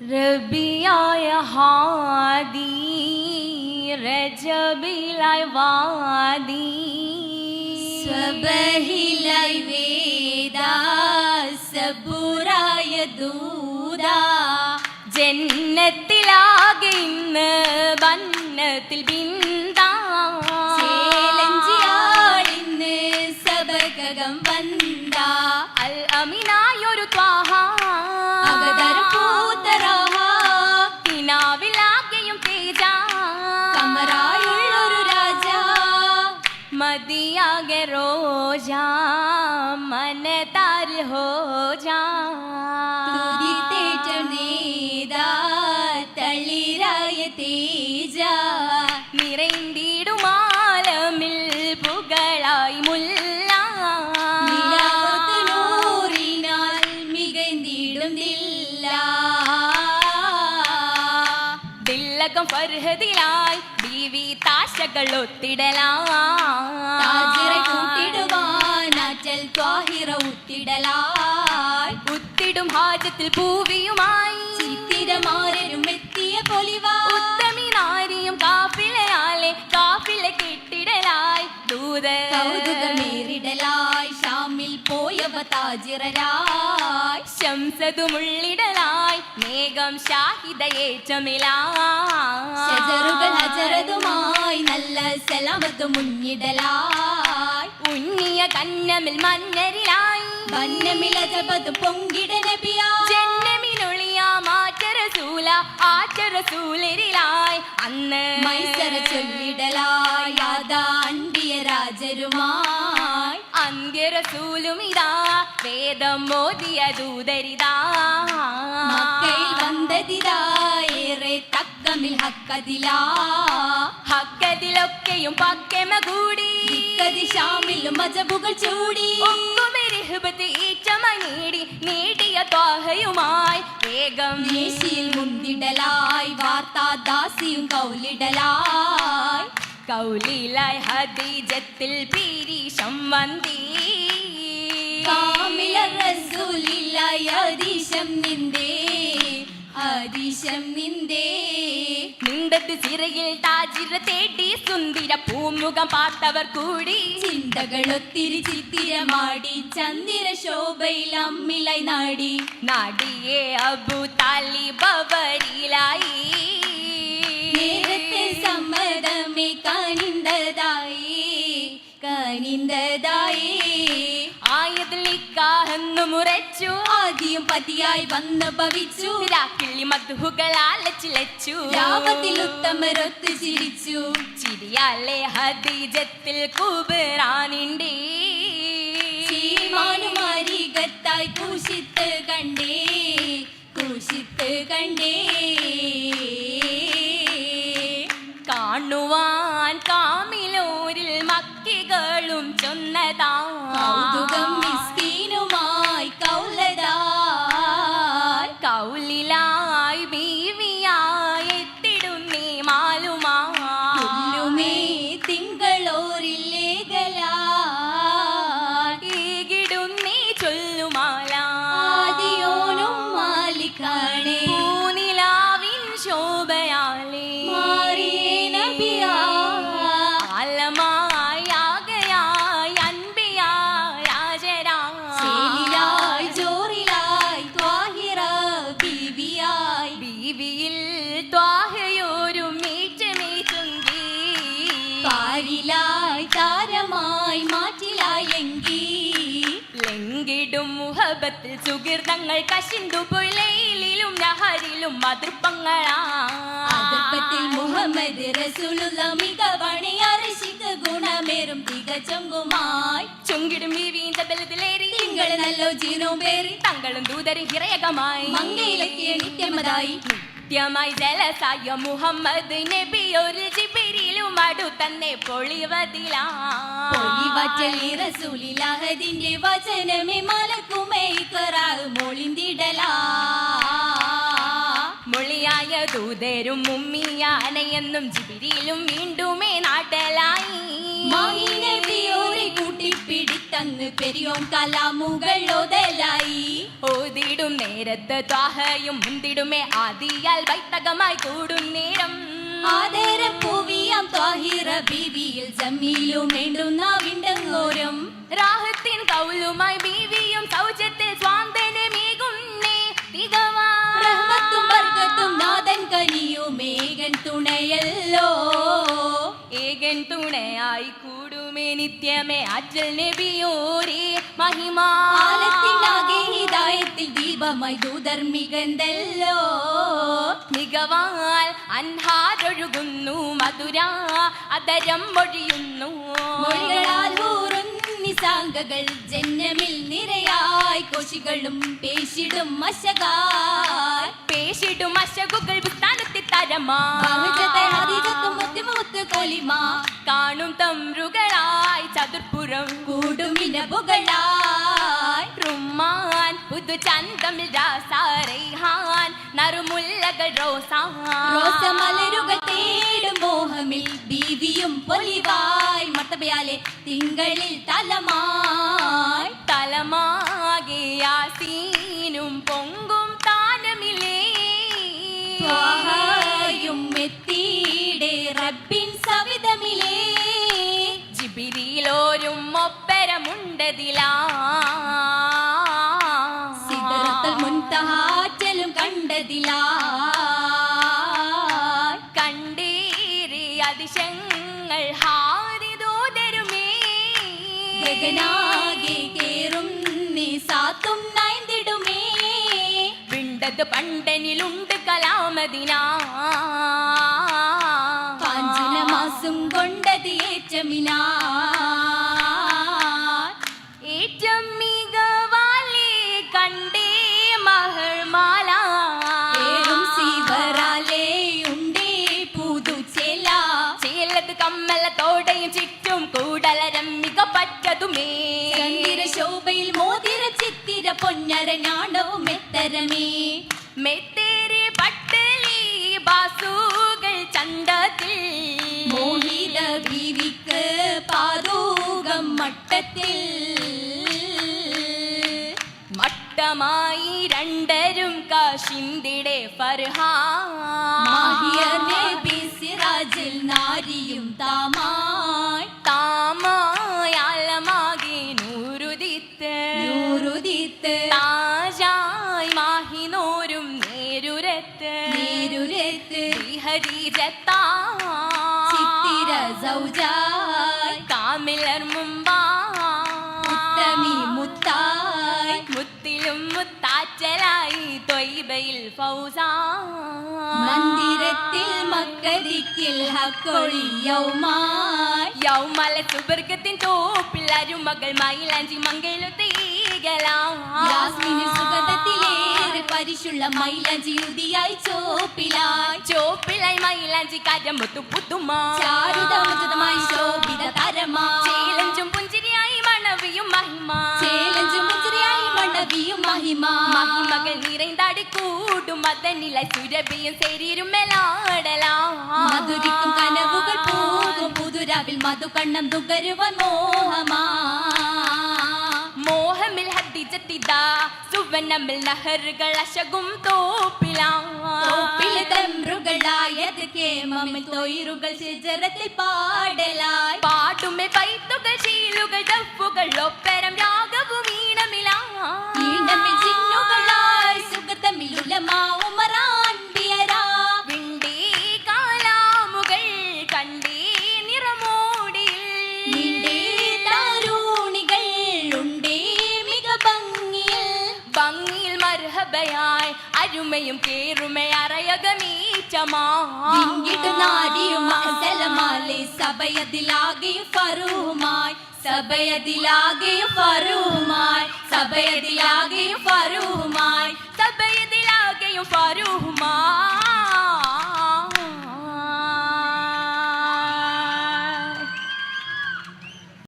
റബിയായ ഹാദി റജബിലായ വാദി. സ്വബഹിലായി വേദ സബുറായ ദൂത. ജന്നത്തിലാകെ ഇന്ന് ബന്നത്തിൽ ബിന്ദാ മതിയാകെ റോജ മനതാൽ ഹോ ജാ തുതിത്തേറ്റം നേത തളിരായ തേജ നിറൈന്തിടുമാലമിൽ പുകളായി മുല്ല നൂറിനാൽ മികന്തിടും ദില്ല ദില്ലകം ഫർഹദിലായി ബീവി താശകൾ ഒത്തിടലാ അറ്റൽ ഉത്തിടലായി. ഉത്തിടും ഹാജത്തിൽ പൂവിയുമായി. ചിത്തിരമാരരും എത്തിയ പൊലിവാ ഉത്തമി നാരിയും കാഫിലയാലെ കാഫില കെട്ടിടലായി. ദൂത കൗതുകമേറിടലായി ഷാമിൽ പോയവ താജിറരായി ശംസതുമുള്ളിടലായി. മേഘം ഹജറതുമായി നല്ല സലാമത്ത് മുന്നിടലായി. ഉണ്ണിയ കന്നമിൽ മന്നരിലായി വന്നമിലജപത് പൊങ്കിട നബിയാ ജന്നമിനൊളിയ മാറ്റരസൂല ആറ്റരസൂലരിലായി അന്ന് മൈസര ചൊല്ലിടലായി യാതാ അണ്ടിയ രാജരുമായി. അന്ത്യരസൂലും ഇതാ വേദം മോദിയ ദൂതരിതാ. മക്കയിൽ വന്നതിതാ ഏറെ തക്കമിൽ ഹക്കതിലാ. ഹക്കതിലൊക്കെയും പക്കെമ കൂടി. ഷാമിലും മജബുകൾ ചൂടി. ഒക്കുമെരിഹബത്ത് ഈച്ചമായി നേടി നേടിയ ത്വാഹയുമായി വേഗം നേശിയിൽ മുന്തിടലായി വാർത്താ ദാസിയും കൗലിടലായി. കൗലിലായി ഹദീജത്തിൽ പീരീഷം വന്തി കാമില റസൂലില്ലായി അതീശം നിന്തേ അതീശം നിന്തേ നിണ്ടത് ചിറയിൽ താജിര തേടി സുന്ദര പൂമുഖം പാത്തവർ കൂടി. ചിന്തകൾ ഒത്തിരി ചിത്തിരമാടി ചന്ദിര ശോഭയിൽ അമ്മിലായി നാടി. നാടിയെ അബു താലിബവരിലായി നേരത്തെ സമ്മതമേ കാണിന്തതായി കനിന്തതായി ആയതിൽ നിക്കാഹെന്നു മുറച്ചു ആദ്യം പതിയായി വന്ന് ഭവിച്ചു. രാക്കിള്ളി മധുഹുകളാലച്ചിലച്ചു രാമത്തിൽ ഉത്തമരൊത്ത് ചിരിച്ചു. ചിരിയാലെ ഹദീജത്തിൽ കുബറാനിണ്ടേ. ചീമാനുമാരികത്തായി കൂശിത്ത് കണ്ടേ കൂശിത്ത് കണ്ടേ. കാണുവാൻ ലംഘിടും മുഹബത്തിൽ സുഹൃതങ്ങൾ കശിന്തു പുലയിലും നഹരിലും മതൃപ്പങ്ങളാ അതപ്പത്തിൽ മുഹമ്മദ് റസൂലുള്ള മികവണി അർശിക ഗുണമേറും തികച്ചൊങ്കുമായി ചുങ്കിടും വീണ്ട ബലത്തിലേറി തിങ്കൾ നല്ലോ ജീനോ പേറി. തങ്ങളും ദൂതരും ഹിറയകമായി മങ്കയിലക്കിയ നിത്യമതായി നിത്യമായി ജലസായ മുഹമ്മദ് നബി ഒരു ജിബിരിയിലും തന്നെ പൊളിവതിലാ. വചനമേ മലക്കുമേ കറാ മൊളിന്തിടലാ. മൊളിയായ ദൂത ദൂതരും മുമ്മിയാനയെന്നും ജിബിരിയിലും വീണ്ടുമേ നാട്ടലായി. കൂട്ടിപ്പിടിത്തന്ന് പെരിയോൻ കലാമുകൾ ഒതലായി. ഓതിടും നേരത്ത് ത്വാഹയും മുന്തിടുമേ ആദിയാൽ വൈത്തകമായി കൂടും നേരം. ആദരം പൂവിയാം ത്വാഹിറ ബീവിയിൽ ജമീലും വേണ്ടുന്ന വിണ്ടങ്ങോരം രാഹത്തിൻ കൗലുമായി ബീവിയും സൗജത്തിൽ സ്വാന്തനമേകുന്നേ തികവാത്തും റഹ്മത്തും നാഥൻ കനിയും മേഘൻ തുണയല്ലോ. ഏകൻ തുണയായി കൂടുമേ നിത്യമേ അജൽ നബിയോരേ മഹിമാ. ആലത്തിനാകെ ഹിദായത്തിൽ ദീപമായി ദൂതർ മികന്തല്ലോ. മികവാൽ അൻഹാരൊഴുകുന്നു മധുര. അതരം മൊഴിയുന്നു. മൊഴികളാൽ ഊറുന്നി സാങ്കകൾ ജന്മമിൽ നിരയായി കോശികളും പേശിടും മശകാൽ പേശിടും മശകുകൾ പുസ്താനത്തി തരമാ. ബഹുജത്തെ ഹരിജത്തും മുത്തുമുത്ത് കൊലിമാ. കാണും തമ്രുകളായി ചതുർപ്പുറം കൂടുമിന പുകളായി റുമാൻ പുതു ചന്തമിൽ രാസാറൈഹാൻ നറുമുല്ലകൾ റോസാ. തേടും മോഹമിൽ ബീവിയും പൊലിവായി. മട്ടബയാലെ തിങ്കളിൽ തലമായി. തലമാകെ യാസീനും പൊങ്കും താനമില്ലേ എത്തിയിടെ റബ്ബിൻ സവിതമിലേ. ജിബിരിയിലോരും ഒപ്പരമുണ്ടതിലാ. കണ്ടതിലാ. ഗഗനാകെ കേറും നീ സാത്തും നയന്തിടുമേ. വിണ്ടത് പണ്ടനിലുണ്ട് കലാമതിനാ. മാസം കൊണ്ടത് മികപ്പറ്റതുമേ ചന്ദിര ശോഭയിൽ മോതിര ചിത്തിര പൊന്നര നാണവും എത്തരമേ മെത്തേരി പട്ടലി ബാസുകൾ ചന്തത്തിൽ. മോഹിത ബീവിക്ക് പാതോകം മട്ടത്തിൽ. മട്ടമായി രണ്ടരും കാശിന്തിടെ ഫർഹാ. ബി സിറാജിൽ നാരിയും താമായി സൗജായ് കാമിലർ മുമ്പാ ഉത്തമി മുത്തായ്. മുത്തിലും മുത്താച്ചലായി തൊയ്ബയിൽ ഫൗസാ മന്ദിരത്തിൽ മക്കരിക്കിൽ യൗമല സുബർഗത്തിൻ തോപ്പിൽ അരുമകൾ മൈലാഞ്ചി മംഗലത്തീകലാം യാസ്മിന് സുഗതത്തിലേറെ പരിശുള്ള മൈലജിയുതിയായി ചോപ്പിലായി. ചോപ്പിലായി മൈലാഞ്ചി കരമുത്തു പുത്തുമാ ചാരുതമുചിതമായി ശോഭിത തരമാ ചേലഞ്ചും പുഞ്ചിരിയായി മണവിയും മഹിമാ மகிமா. மகிமகள் நிறைந்தாடி கூடும். மத நிலை சுரபியும் செரீரும் மேலாடலாம் மதுரிக்கும் கனவுகள் போகும். புதுராவில் மது கண்ணம் துகருவன் மோகமா. മോഹമിൽ ഹദ്ദിജത്തിതാ സുവനമിൽ നഹറുകൾ അശകും തോപ്പിലാം. തോപ്പിലെ തമ്രുകളായത് കേമമിൽ തൊയിറുകൾ ശിജറത്തിൽ പാടലായി. പാട്ടുമേ പൈത്തുകൾ ശീലുകൾ ദഫുകൾ ഒപ്പരം രാഗവും ഈണമിലാം. ഈണമിൽ ചിന്നുകളായി സുഗതമിൽ ഉലമാ സഭയതിലാകെയും ഫറൂമായി സഭയതിലാകെയും ഫറൂമായി സഭയതിലാകെയും ഫറൂമായി സഭയതിലാകെയും ഫാരൂഹും